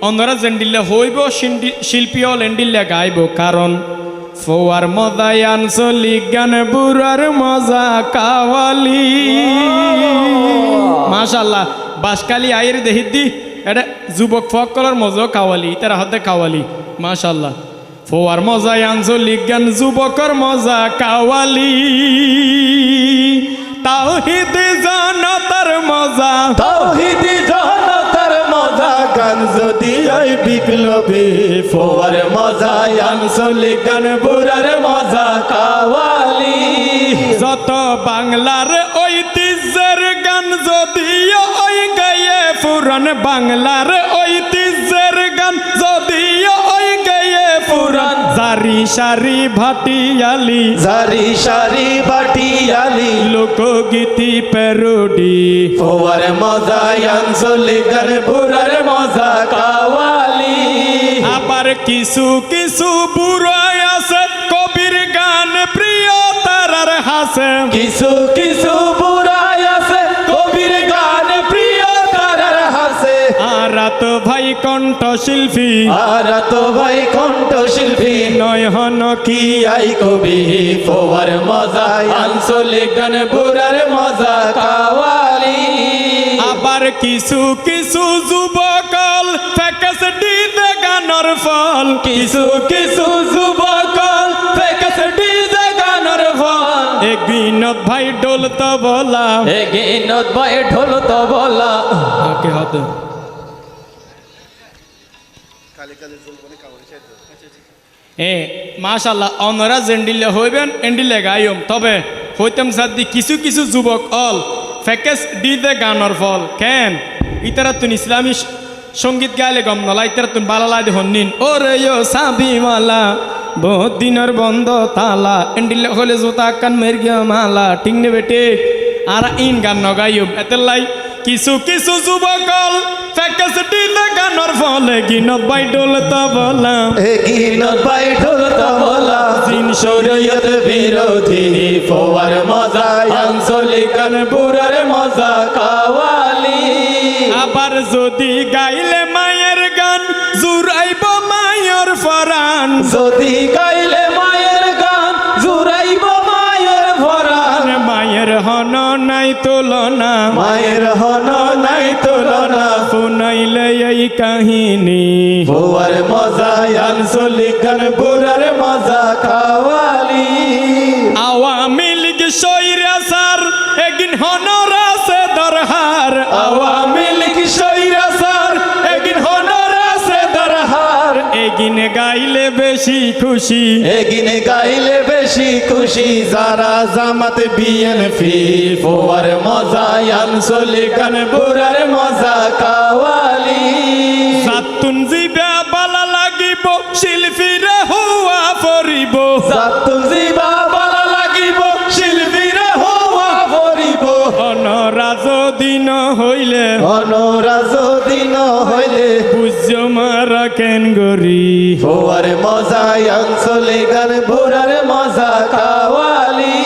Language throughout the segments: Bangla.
অন্ধরা জেন্ডিল্লে হইব শিন্ডি- শিল্পী হল এন্ডিল্লে গাইব। কারণ ফোয়ার মজায় আনসলিক গান বুড়ার মজা কাওয়ালি। মাশাল্লাহ বাসকালি আয়ের দেহিদ্দি এটা যুবক ফকলর মজা কাওয়ালি তারা হাতে কাওয়ালি। মাশাল্লাহ ফোয়ার মজায় আনসলিক গান যুবকর মজা কাওয়ালি। তাওহিদ জনতার মজা। তাওহিদি যদি ওই বিপ্লবী ফোয়ার মজা আনসলিক গান বুড়ার মজা, কাওয়ালি। যত বাংলার ঐতিহ্যের গান, যদিও ওই গায়ে পুরান বাংলার ঐতিহ্যের জারি সারি ভাটিয়ালি জারি সারি ভাটিয়ালি লোকগীতি পেরোডি ফোয়ার মজা আনসলিক গান বুড়ার মজা কাওয়ালি। আবার কিছু কিছু বুড়াই আর ভাই কণ্ঠ শিল্পী আর ভাই কণ্ঠ শিল্পী নয় হন কি কি আই কবি? ফোয়ার মজা আনসলিক গান বুড়ার মজা কাওয়ালি। আবার কিছু কিছু যুবকল ফেকাস ডিজে গানর ফল। কিছু কিছু যুবকল ফেকাস ডিজে গানের ফল। ভাই ঢোল তো বলা এ ভাই ঢোল তো বলা ওকে হতে? এ মাশাল্লাহ অনরা জেন্ডিলে হইবেন এন্ডিলে গাইম তবে হইতাম সাদি কিছু কিছু যুবক অল ফেকেস ডিজে গানর ফল। কেন? ইতারা তুন ইসলামী সংগীত গাইলে গম নলা ইতারা তুন বালালা দি হন্নিন। ও রে ইয়ো সাবিমালা বহুত দিনের বন্ধ তালা। এন্ডিলে হলে জোতা কান মের গিয়া মালা ঠিক নে বেটে আর ইন গান নগাইম এতেলাই কিছু কিছু যুবকল ফেকেস ডিজে গানর ফলে গিনত বাই ডোল তা বলা। এ গিনত ভাই ঢোল তো বলা। জিন শরীয়ত বিরোধী ফোয়ার মজা আনসলিক গান বুড়ার মজা কাওয়ালি। আবার যদি গাইলে মায়ের গান জুরাইব মায়ের ফরান। যদি হন নাই তুলনা। মায়ের হন নাই তুলনা। শুনাইলে এই কাহিনী। ফোয়ার মজা আনসুলি গান বুড়ার মজা কাওয়ালি এগিন গাইলে বেশি খুশি। এ গিনে গাইলে বেশি খুশি, যারা জামাত বিএনপি ফোয়ার মজা আনসলি গান, বুড়ার মজা, কাওয়ালি। হইলে অনরাজ দিন হইলে পূজ্য মারা কেন গরি? ফোয়ার মজা আনসলিক গান বুড়ার মজা কাওয়ালি।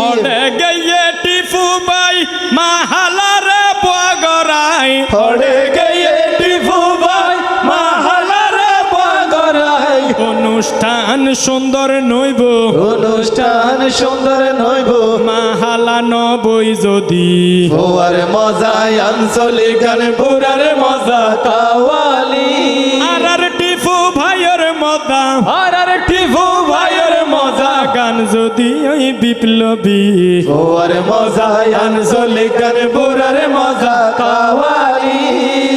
হডে গিয়ে টিফু বাই মাহালারে বগরাই। হড়ে গিয়ে টিপু ভাই মাহালারে বাগরাই। অনুষ্ঠান সুন্দর নইব। অনুষ্ঠান সুন্দর নইব। মাহালা নবই যদি। ফোয়ার মজায় আনসলে গান ভুরার মজা কাওয়ালি। আর আর টিফু ভাইয়ের মজা। আর আর টিফু ভাইয়ের মজা। গান যদি ওই বিপ্লবী। ফোয়ার মজায় আনসলে গান ভুরার মজা কাওয়ালি।